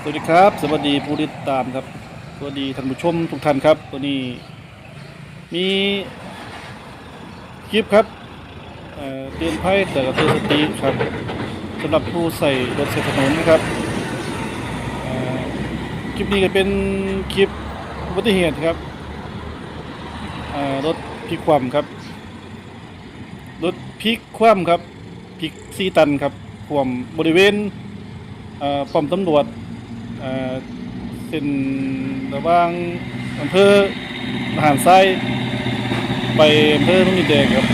สวัสดีครับ สวัสดีผู้ติดตามครับ สวัสดีท่านผู้ชมทุกท่านครับ ตัวนี้ มีคลิปครับเอ่อเตือนภัยแต่ก็เตือนสติครับสำหรับผู้ใส่รถใช้ถนนนะครับเอ่อคลิปนี้ก็เป็นคลิปอุบัติเหตุครับเอ่อรถพลิกคว่ำครับ รถพลิกคว่ำครับพลิกซีตันครับคว่ำบริเวณ เอ่อป้อมตำรวจ เออสินระหว่างอำเภอมหารไซไปอำเภอนุ่นดินแดงครับ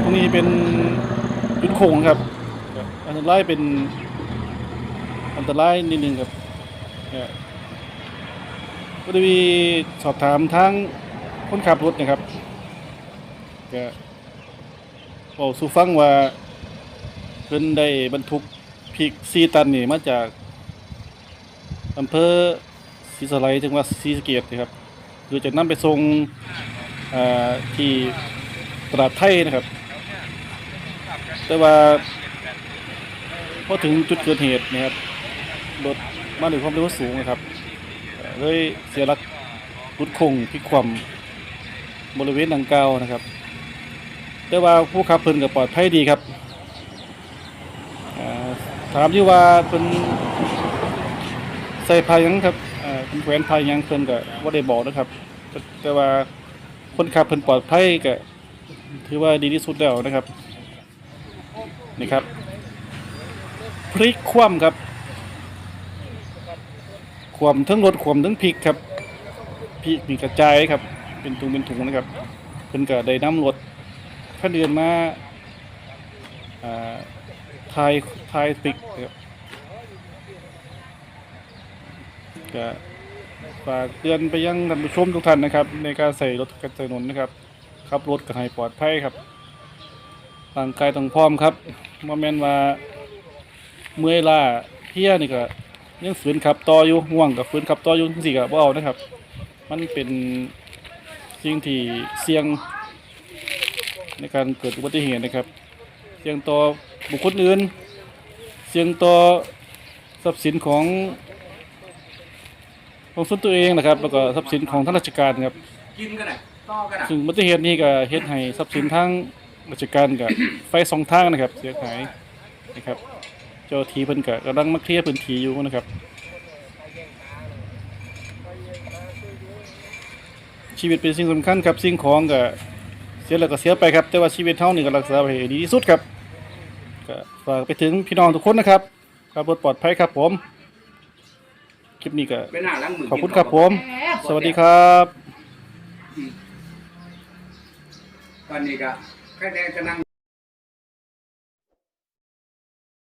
ตรงนี้เป็นจุดโค้งครับอันตรายเป็นอันตรายนิดนึงครับก็ได้มีสอบถามทางคนขับรถนะครับก็บอกสู่ฟังว่าเพิ่นได้บรรทุก พริกซีตันนี่มาจากอำเภอศรีสะไลจังหวัดศรีสะเกษนะครับคือจะนำไปส่งที่ตลาดไทยนะครับ แต่ว่าพอถึงจุดเกิดเหตุนะครับรถมาด้วยความเร็วสูงนะครับเลยเสียหลักรุดคงพิคว่ำบริเวณดังกล่าวนะครับ แต่ว่าผู้ขับเพิ่นก็ปลอดภัยดีครับ ถามที่ว่าเพิ่นใส่พายังครับอ่าเพิ่นแขวนพายังเพิ่นก็บ่ได้บอกนะครับ แต่แต่ว่าคนขับเพิ่นปลอดภัยก็ถือว่าดีที่สุดแล้วนะครับนี่ครับพลิกคว่ำครับคว่ำทั้งรถคว่ำทั้งพลิกครับพลิกมีกระจายครับ เป็นถุงเป็นถุงนะครับเพิ่นก็ได้นำรถคันเดินมาอ่า ไทายทยปิกนะครับก็ฝากเตือนไปยังท่านผู้ชมทุกท่านนะครับ ในการใส่รถกันถนนนะครับขับรถกันให้ปลอดภัยครับร่างกายต้องพร้อมครับโมเมนว่าเมื่อยล้าเพลียนี่ก็ยังฝืนขับต่ออยู่ห่วงกับฝืนขับต่ออยู่สิกับว่เอานะครับ มันเป็นสิ่งที่เสี่ยงในการเกิดอุบัติเหตุนะครับ เสี่ยงต่อ บุคคลอื่น เสี่ยงต่อทรัพย์สินของของส่วนตัวเองนะครับ แล้วก็ทรัพย์สินของทางราชการครับ กินกันอะต่อกันอะซึ่งอุบัติเหตุนี้ก็เฮ็ดให้ทรัพย์สินทางราชการกับไฟสองทางนะครับ เสียหายนะครับ เจ้าหน้าที่เพิ่นก็กำลังมาเคลียร์พื้นที่อยู่นะครับ ชีวิตเป็นสิ่งสำคัญครับสิ่งของก็เสียแล้วก็เสียไปครับ แต่ว่าชีวิตเท่านี่ก็รักษาไว้ให้ดีที่สุดครับก็ ฝากไปถึงพี่น้องทุกคนนะครับขับรถปลอดภัยครับผม คลิปนี้ก็เป็นหน้าล้างมือขอบคุณครับผม สวัสดีครับตอนนี้ก็แค่แดงจะนั่ง